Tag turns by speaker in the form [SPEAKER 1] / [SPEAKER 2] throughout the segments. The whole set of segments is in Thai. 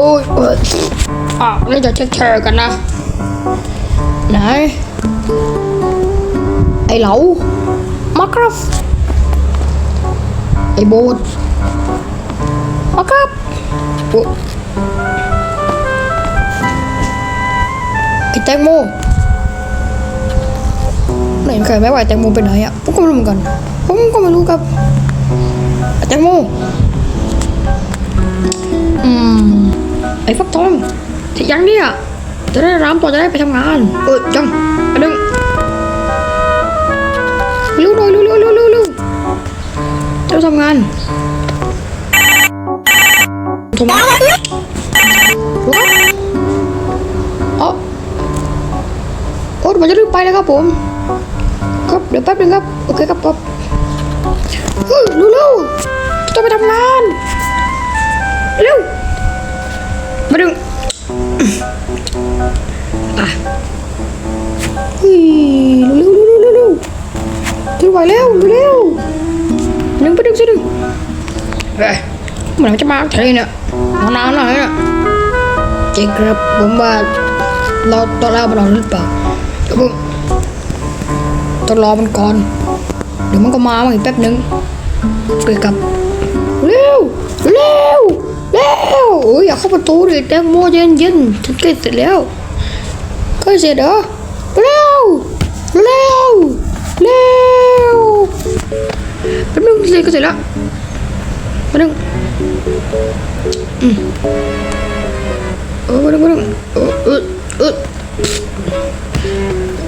[SPEAKER 1] อ้ยเอ้ยอะนี่จะเช็คแชร์กันนะ ไหน ไอ้เหลามาครับไอ้โบดมาครับไอ้แตงโมไหนใครไม่ไหวแตงโมไปไหนอะผมก็ไม่รู้เหมือนกัน ผมก็ไม่รู้ครับไอ้แตงโม อ้ฟักทองที่ยังเนี่ยจะได้รำตัวจะได้ไปทำงาน เออจังอันนึงเร็วหน่อยเร็วเร็วเร็วเร็วเร็วจะทำงานโทรมาดูครับอ๋อโอ้มันจะรีบไปแล้วครับผม ครับเดี๋ยวแป๊บนึงครับ โอเคครับป๊บเฮ้ยเร็วเร็วต้องไปทำงาน อะเฮ้ยเร็วเร็วเร็วเร็วเร็วจะไหวแล้วเร็วหนึ่งไปดึงสิดึงเฮ้ยเมื่อไหร่มันจะมาทะเลเนี่ยนานๆหน่อยเนี่ยจริงครับผมว่าเราตอนแรกมันเราหรือเปล่าเดี๋ยวผมต้องรอมันก่อนเดี๋ยวมันก็มามาอีกแป๊บนึงเกิดกับเร็วเร็วเร็วโอ้ ยอยากเข้าประตูดิแตงโมเย็นเย็นๆฉันใกล้เสร็จแล้วใกล้เสร็จเหรอเร็วเร็วเร็วแป๊บนึงเสร็จก็เสร็จแล้วแป๊บนึงอืมเออแป๊บนึงแป๊บนึงเออเออเออ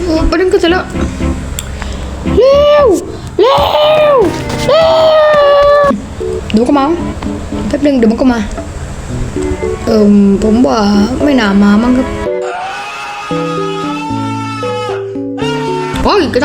[SPEAKER 1] เออแป๊บนึงก็เสร็จแล้วเร็วเร็วเร็วเดี๋ยวก็มาแป๊บนึงเดี๋ยวมันก็มา เอิมผมว่าไม่น่ามามั้งครับโอ้ยกร